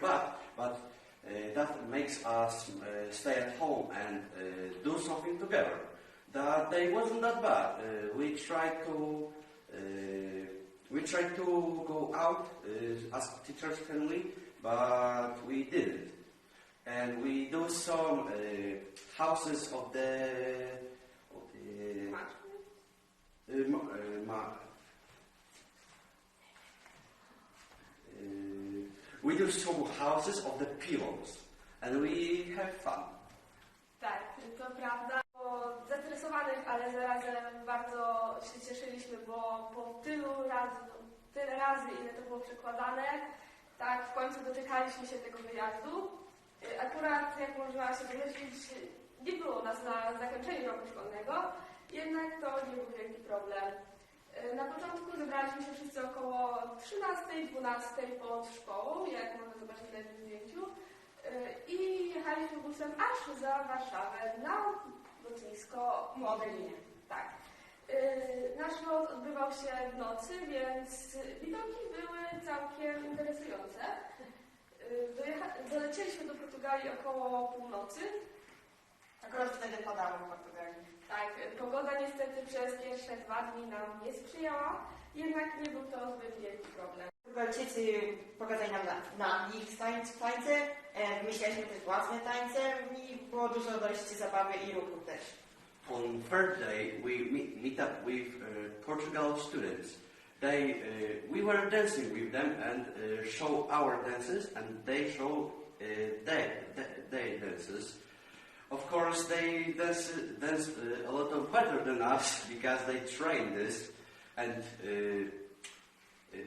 bad, but uh, that makes us uh, stay at home and uh, do something together. That day wasn't that bad. We tried to we tried to go out as teachers family, but we didn't. And we do some uh, houses of the, of the we do some houses of the pillows, and we have fun. Tak, to prawda. Było zainteresowanych, ale zarazem bardzo się cieszyliśmy, bo po tylu razy, tyle razy, ile to było przekładane, tak w końcu dotykaliśmy się tego wyjazdu. Akurat, jak można się domyślić, nie było nas na zakończeniu roku szkolnego, jednak to nie był wielki problem. Y, Na początku zebraliśmy się wszyscy około 13-12 pod szkołą, jak można zobaczyć na tym zdjęciu. Y, I jechaliśmy busem aż za Warszawę na lotnisko Modlinie. Tak. Y, Nasz lot odbywał się w nocy, więc widoki były całkiem interesujące. Dolecieliśmy do Portugalii około północy. Akurat wtedy padało w Portugalii. Tak, pogoda niestety przez pierwsze dwa dni nam nie sprzyjała, jednak nie był to zbyt wielki problem. Portugalczycy pokazali nam na, na ich tańce, tańce e, myśleliśmy też własne tańce i było dużo dość zabawy i ruchu też. On third day, we meet, meet up with uh, Portugal students. They, uh, we were dancing with them and uh, show our dances, and they show uh, their, their, their dances. Of course, they dance, dance a lot better than us because they train this, and uh,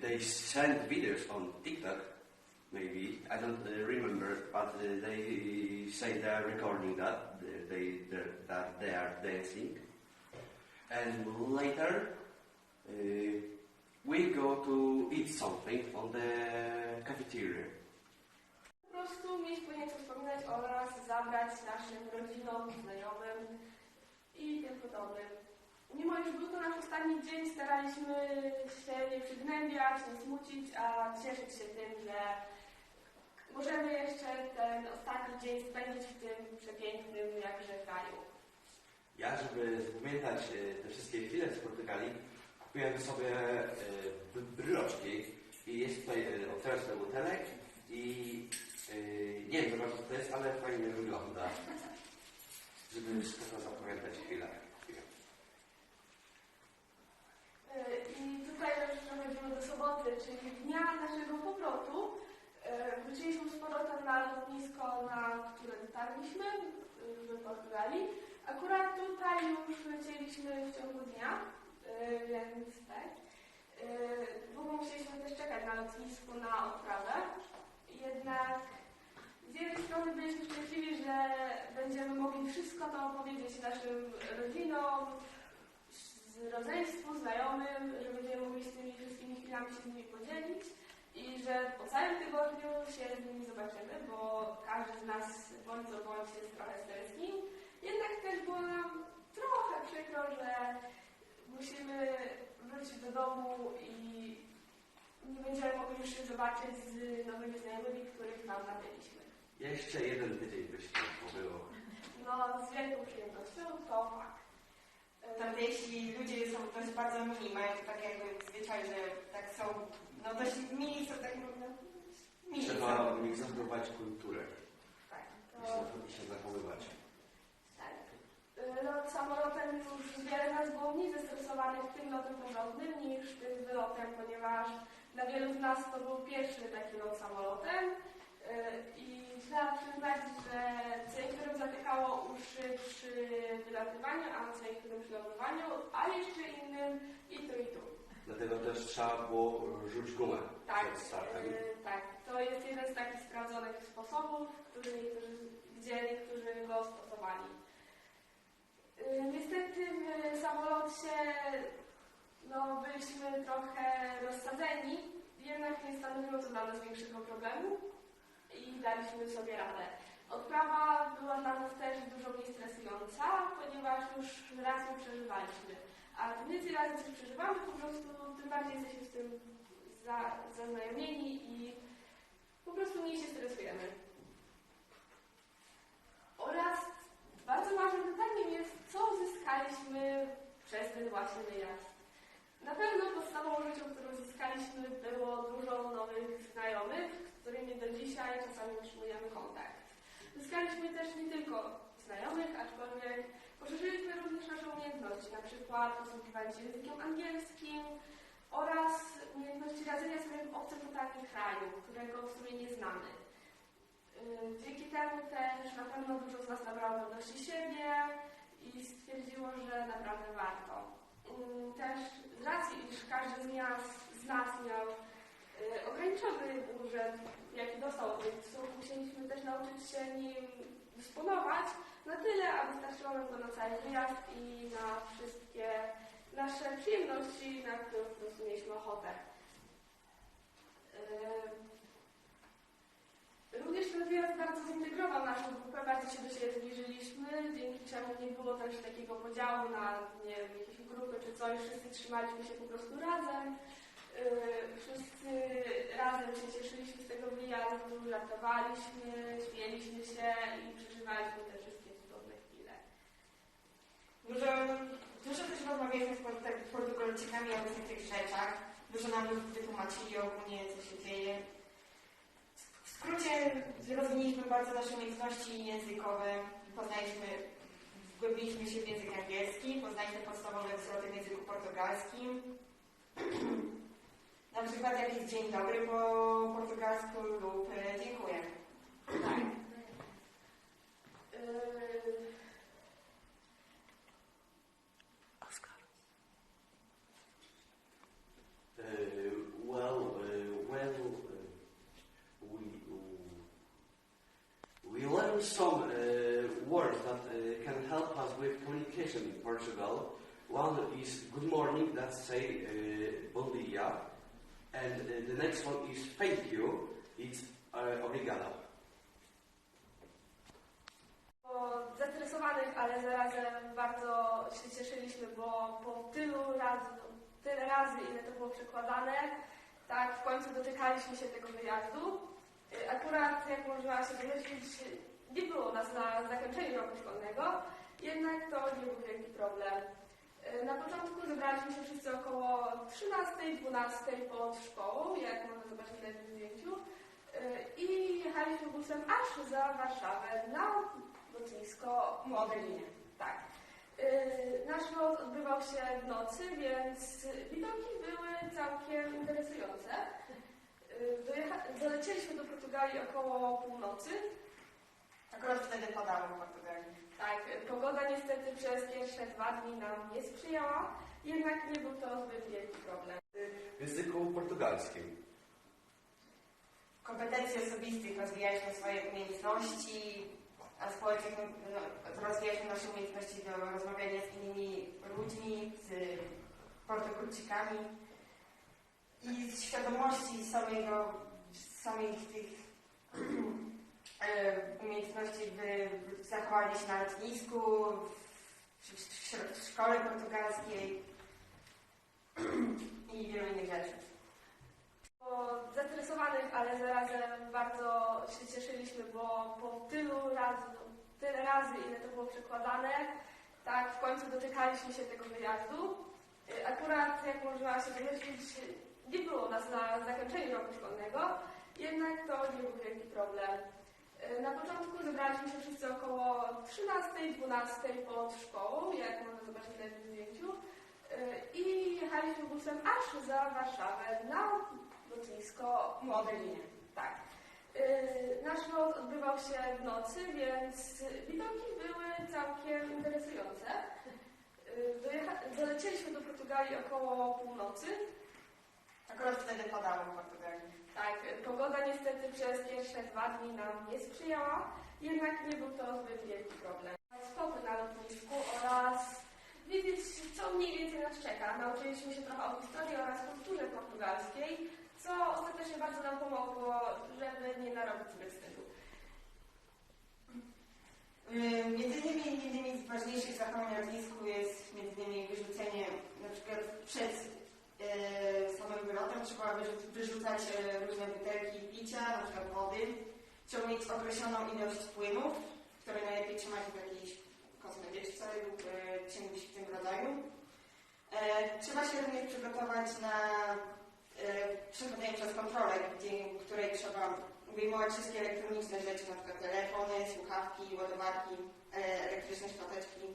they send videos on TikTok. Maybe I don't uh, remember, but uh, they say they are recording that they that they are dancing, and later we go to eat something on the cafeteria. Po prostu mieliśmy nieco wspominać oraz zabrać naszym rodzinom, znajomym i tym podobnym. Mimo iż był to nasz ostatni dzień, staraliśmy się nie przygnębiać, nie smucić, a cieszyć się tym, że możemy jeszcze ten ostatni dzień spędzić w tym przepięknym jakże kraju. Ja, żeby zapamiętać e, te wszystkie chwile z Portugalii, kupiłem sobie e, bry- bryloczki i jest tutaj e, otwieram sobie butelek i e, nie wiem co to jest, ale fajnie wygląda. Żeby wszystko zapamiętać chwilę. Yy, I tutaj już przechodzimy do soboty, czyli dnia naszego powrotu. Yy, Wróciliśmy z powrotem na lotnisko, na które dotarliśmy yy, w Portugalii. Akurat tutaj już lecieliśmy w ciągu dnia, yy, więc tak. Yy, Długo musieliśmy też czekać na lotnisku na odprawę. Jednak z jednej strony byliśmy szczęśliwi, że będziemy mogli wszystko to opowiedzieć naszym rodzinom, z rodzeństwu, znajomym, że będziemy mogli z tymi wszystkimi chwilami się z nimi podzielić i że po całym tygodniu się z nimi zobaczymy, bo każdy z nas bądź co bądź jest trochę streskim. Jednak też było nam trochę przykro, że musimy wrócić do domu i nie będziemy mogli już się zobaczyć z nowymi znajomymi, których tam nabyliśmy. Jeszcze jeden tydzień by się było. No, z wielką przyjemnością to fakt. Tamtejsi ludzie są dość bardzo mili, mają tak jakby zwyczaj, że tak są, no dość mili są tak no, mili Trzeba są. w nich zachowywać kulturę Tak. się, i się zachowywać. Tak. Y, Lot samolotem już wiele nas było mniej zestresowanych tym lotem porządnym niż tym dla wielu z nas to był pierwszy taki lot samolotem Y, i trzeba przyznać, że co niektórym zatykało uszy przy wylatywaniu, a co niektórym przy lądowaniu, a jeszcze innym i tu i tu. Dlatego też trzeba było rzuć gumę Tak, przed startem. y, tak. To jest jeden z takich sprawdzonych sposobów, który niektórzy, gdzie niektórzy go stosowali. Y, Niestety w samolocie no, byliśmy trochę rozsadzeni, jednak nie stanowiło to dla nas większego problemu i daliśmy sobie radę. Odprawa była dla nas też dużo mniej stresująca, ponieważ już raz ją przeżywaliśmy. A im więcej razy coś przeżywamy, po prostu tym bardziej jesteśmy z tym za, zaznajomieni i po prostu mniej się stresujemy. Oraz bardzo ważnym pytaniem jest, co uzyskaliśmy przez ten właśnie wyjazd. Na pewno podstawową rzeczą, którą uzyskaliśmy, było dużo nowych znajomych, z którymi do dzisiaj czasami utrzymujemy kontakt. Zyskaliśmy też nie tylko znajomych, aczkolwiek poszerzyliśmy również nasze umiejętności, na przykład posługiwanie się językiem angielskim oraz umiejętności radzenia sobie w obcym totalnie kraju, którego w sumie nie znamy. Dzięki temu też na pewno dużo z nas nabrało pewności siebie i stwierdziło, że naprawdę warto. Też z racji, iż każdy z nas, z nas miał yy, ograniczony budżet, jaki dostał od musieliśmy też nauczyć się nim dysponować na tyle, aby starczyło nam to na cały wyjazd i na wszystkie nasze przyjemności, na które po prostu mieliśmy ochotę. Yy, Również ten wyjazd bardzo zintegrował naszą grupę, bardzo się do siebie zbliżyliśmy, dzięki czemu nie było też takiego podziału na nie wiem, jakieś grupy czy coś, wszyscy trzymaliśmy się po prostu razem. Yy, Wszyscy razem się cieszyliśmy z tego wyjazdu, żartowaliśmy, śmieliśmy się i przeżywaliśmy te wszystkie cudowne chwile. Dużo, dużo też rozmawialiśmy z Portu- Portugalczykami o różnych tych rzeczach. Dużo nam wytłumaczyli ogólnie, co się dzieje. W skrócie rozwinęliśmy bardzo nasze umiejętności językowe. Poznaliśmy, wgłębiliśmy się w język angielski, poznaliśmy podstawowe zwroty w języku portugalskim. Na przykład jakiś dzień dobry po portugalsku lub e, dziękuję. Tak. Yy, Uh, well, uh, well, uh, we we learn some uh, words that uh, can help us with communication in Portugal. One is good morning, that's say uh, bom dia, and the next one is thank you, it's obrigado. Zestresowanych, ale zarazem bardzo się cieszyliśmy, bo po tylu razy, tyle razy, ile to było przekładane, tak w końcu dotykaliśmy się tego wyjazdu. Y, Akurat, jak można się domyślić, nie było nas na zakończeniu roku szkolnego, jednak to nie był wielki problem. Y, Na początku zebraliśmy się wszyscy około 13-12 pod szkołą, jak można zobaczyć na tym zdjęciu, y, i jechaliśmy busem aż za Warszawę na lotnisko Modlin. Tak. Yy, nasz lot odbywał się w nocy, więc widoki były całkiem interesujące. Dolecieliśmy do Portugalii około północy. Akurat wtedy padało w Portugalii. Tak, pogoda niestety przez pierwsze dwa dni nam nie sprzyjała, jednak nie był to zbyt wielki problem. W języku portugalskim. kompetencji osobistych rozwijaliśmy swoje umiejętności, a społecznych no, rozwijaliśmy nasze umiejętności do rozmawiania z innymi ludźmi, z Portugalczykami i z świadomości samego, samych tych umiejętności w, zachowaniu się na lotnisku, w, w, w, szkole portugalskiej i wielu innych rzeczy. Zestresowanych, ale zarazem bardzo się cieszyliśmy, bo po tylu razy, tyle razy, ile to było przekładane, tak w końcu dotykaliśmy się tego wyjazdu. Y, Akurat, jak można się domyślić, nie było nas na zakończeniu roku szkolnego, jednak to nie był wielki problem. Y, Na początku zebraliśmy się wszyscy około 13-12 pod szkołą, jak można zobaczyć na tym zdjęciu, y, i jechaliśmy busem aż za Warszawę na lotnisko Modlin. Tak. Yy, nasz lot odbywał się w nocy, więc widoki były całkiem interesujące. Dolecieliśmy do Portugalii około północy. Akurat wtedy padało w Portugalii. Tak, pogoda niestety przez pierwsze dwa dni nam nie sprzyjała, jednak nie był to zbyt wielki problem. Stopy na lotnisku oraz wiedzieć, co mniej więcej nas czeka. Nauczyliśmy się trochę o historii oraz kulturze portugalskiej, co ostatecznie bardzo nam pomogło, żeby nie narobić sobie wstydu. Między innymi jednymi z ważniejszych zachowań na lotnisku jest między innymi wyrzucenie, na przykład przed samym wylotem trzeba wyrzu- wyrzucać yy, różne butelki, picia, na przykład wody. Mieć określoną ilość płynów, które najlepiej trzymać w jakiejś kosmetyczce lub e, czymś w tym rodzaju. E, trzeba się również przygotować na e, przechodzenie przez kontrolę, dzięki której trzeba wyjmować wszystkie elektroniczne rzeczy, przykład telefony, słuchawki, ładowarki, e, elektryczne szczoteczki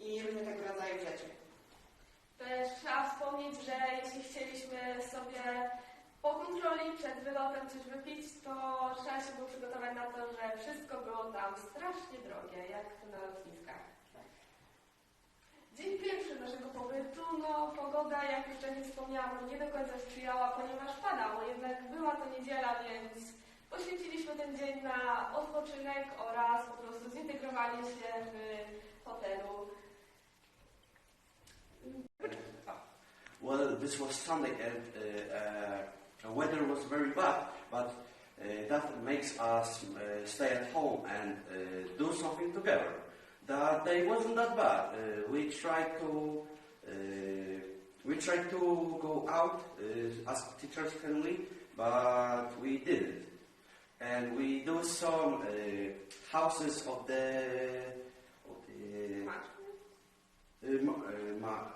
i różne tego rodzaju rzeczy. Też trzeba wspomnieć, że jeśli chcieliśmy sobie po kontroli przed wylotem coś wypić, to trzeba się było przygotować na to, że wszystko było tam strasznie drogie, jak na lotniskach. Dzień pierwszy naszego pobytu, no pogoda, jak już wcześniej wspomniałam, nie do końca sprzyjała, ponieważ padało, jednak była to niedziela, więc poświęciliśmy ten dzień na odpoczynek oraz po prostu zintegrowanie się w hotelu. This was Sunday and the weather was very bad, but uh, that makes us uh, stay at home and uh, do something together. That day wasn't that bad. We tried to we tried to go out as teachers family, but we didn't. And we do some houses of the of the uh, ma- uh, ma-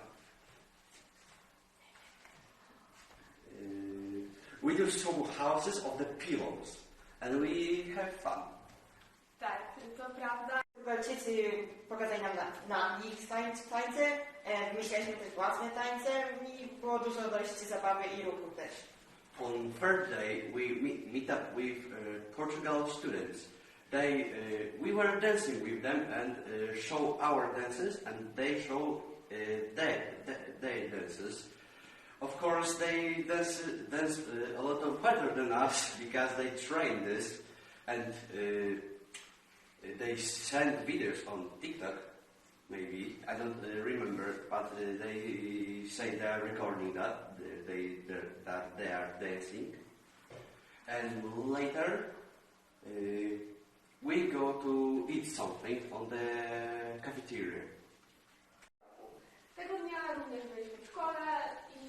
uh, we do some houses of the pillows, and we have fun. Tak, to prawda. Portugalczycy pokazali nam na, na ich tańc, tańce, e, wymyśliliśmy też własne tańce i było dużo dość zabawy i ruchu też. On third day, we meet, meet up with uh, Portugal students. They, uh, we were dancing with them and uh, show our dances, and they show uh, their, their, their dances. Of course, they dance, dance uh, a lot of better than us because they train this, and uh, they send videos on TikTok. Maybe I don't uh, remember, but they say they are recording that they, that they are dancing, and later we go to eat something on the cafeteria. Tego dnia również byliśmy w szkole i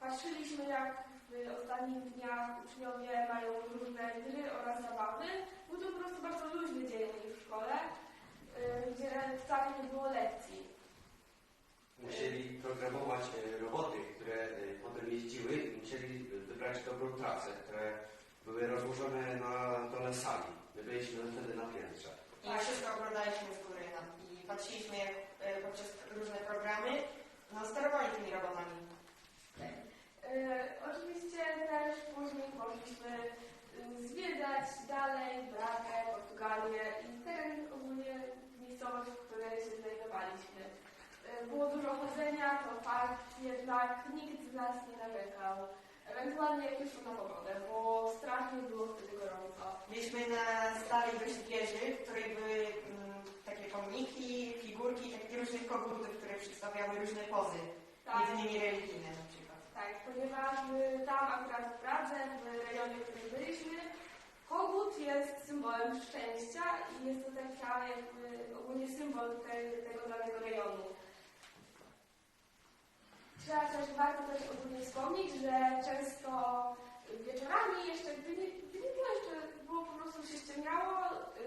patrzyliśmy, jak w ostatnich dniach uczniowie mają różne gry oraz zabawy. Był to po prostu bardzo luźny dzień w szkole, y, gdzie wcale nie było lekcji. Musieli programować e, roboty, które e, potem jeździły i musieli wybrać dobrą trasę, które były rozłożone na dole sali. My byliśmy wtedy na piętrze. I wszystko oglądaliśmy z góry no, i patrzyliśmy jak poprzez różne programy no, sterowali tymi robotami. Y, Oczywiście też później poszliśmy y, zwiedzać dalej Bragę, Portugalię i teren ogólnie miejscowość, w której się znajdowaliśmy. Y, Było dużo chodzenia, to fakt, jednak nikt z nas nie narzekał. Ewentualnie jak już na pogodę, bo strasznie było wtedy gorąco. Byliśmy na starej dość kogutów, które przedstawiały różne pozy, Tak, między innymi religijne na przykład. tak, ponieważ y, tam akurat w Pradze, w rejonie, w którym byliśmy, kogut jest symbolem szczęścia i jest to taka jakby ogólnie symbol te, tego danego rejonu. Trzeba też, warto też ogólnie wspomnieć, że często wieczorami jeszcze, gdy nie, gdy nie było jeszcze, było po prostu się ściemniało,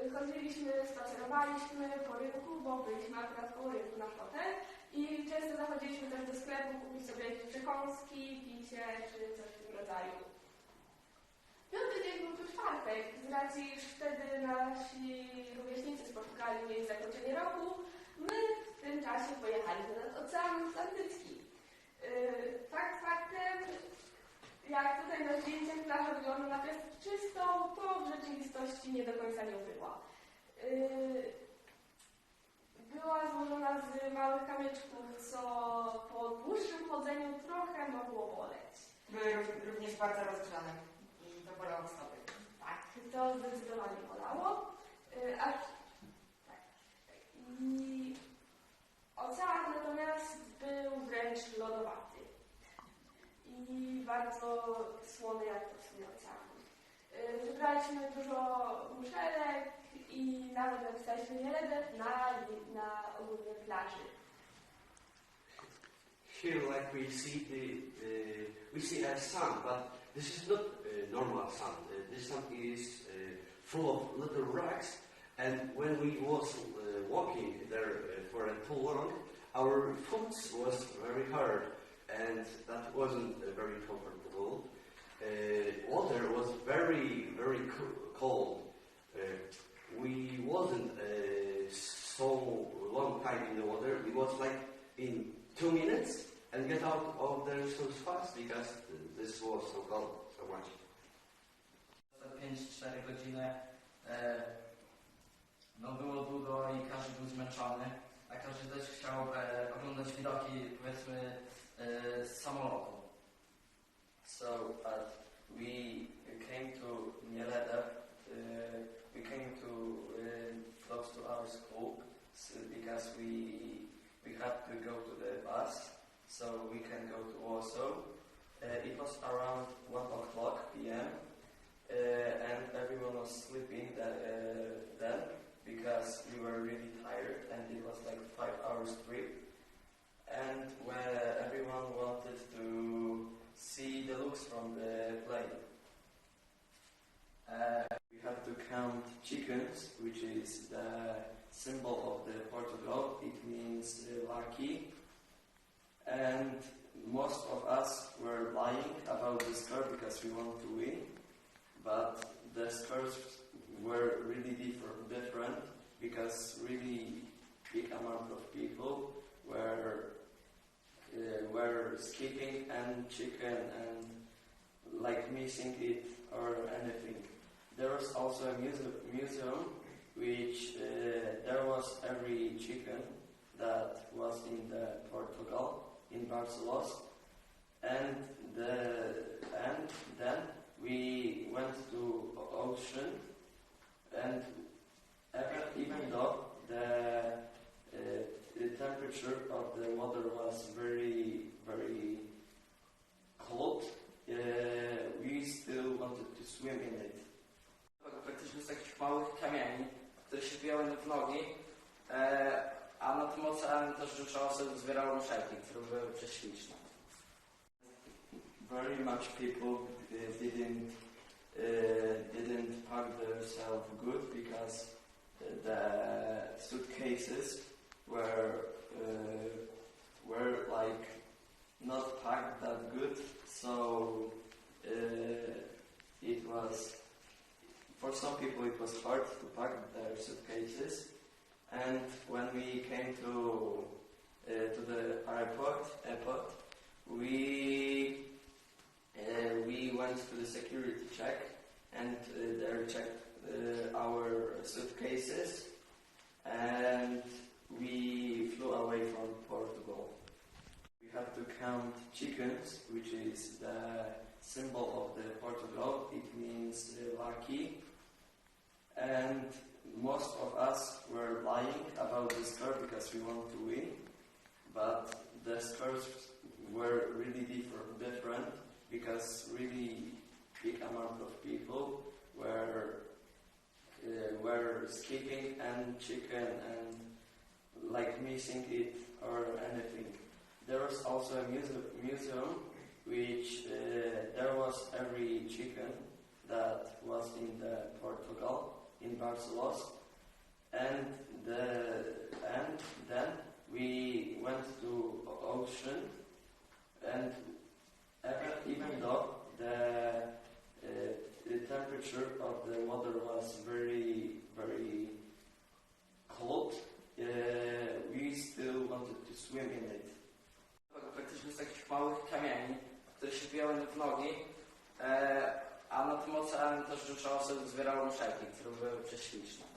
y, chodziliśmy, spacerowaliśmy po rynku, bo byliśmy akurat koło rynku na hotel i często zachodziliśmy też do sklepu kupić sobie jakieś przekąski, picie czy coś w tym rodzaju. Piąty dzień był to czwartek, z racji, iż wtedy nasi rówieśnicy z Portugalii mieli zakończenie roku, my w tym czasie pojechaliśmy nad Ocean Atlantycki. Yy, Fakt faktem, jak tutaj na zdjęciach plaża wygląda na czystą, to w rzeczywistości nie do końca nią była. Yy, Była złożona z małych kamyczków, co po dłuższym chodzeniu trochę mogło boleć. Były ró- również bardzo rozgrzane i to bolało stopy. Tak, to zdecydowanie bolało. Yy, A, tak. I ocean natomiast był wręcz lodowaty. I bardzo słony jak. Wybraliśmy dużo muszelek i nawet napisaliśmy na, na ogólnie plaży. Here, like we see the, uh, we see a sun, but this is not uh, normal sun. Uh, this sun is uh, full of little rocks. And when we was uh, walking there uh, for a too long, our foot was very hard, and that wasn't very comfortable. Uh, water was very, very co- cold. Uh, we wasn't uh, so long time in the water. It was like in two minutes and get out of there so fast because this was so cold so much. Za 5-4 godziny e, no było długo i każdy był zmęczony, a każdy też chciał e, oglądać widoki powiedzmy z samolotu. So uh, we came to Mieleda. Uh, we came to uh, close to our school because we we had to go to the bus, so we can go to Warsaw. Uh, it was around one o'clock p.m. Uh, and everyone was sleeping that, uh, then because we were really tired and it was like five hours trip. And to see the looks from the plane. Uh, we have to count chickens, which is the symbol of the Portugal. It means uh, lucky. And most of us were lying about the score because we want to win. But the scores were really differ- different because really big amount of people were were skipping and chicken and like missing it or anything. There was also a muse- museum which uh, there was every chicken that was in the Portugal in Barcelos and the and then we went to auction, and even, even though the uh, the temperature the water was very, very cold. Uh, we still wanted to swim in it. Praktycznie z takich małych kamieni, które się wbijały w nogi, e, a na tym oceanie też dużo osób zbierało muszelki, które były prześliczne. Very much people didn't uh, didn't pack themselves good because the suitcases were uh, were like not packed that good. So uh, it was for some people it was hard to pack their suitcases. And when we came to uh, to the airport, airport, we uh, we went to the security check, and uh, there checked uh, our suitcases, and we flew away from Portugal. We have to count chickens, which is the symbol of the Portugal. It means lucky, and most of us were lying about the score because we want to win, but the scores were really differ- different because really big amount of people were uh, were skipping and chicken and like missing it or anything. There was also a muse- museum which uh, there was every chicken that was in the Portugal in Barcelos and the and then we went to ocean and even, though the uh, the temperature of the water was very very cold we still wanted to swim in it Praktycznie z takich małych kamieni, które się wbijały w nogi, e, a na tym oceanie też dużo osób zbierało muszelki, które były prześliczne.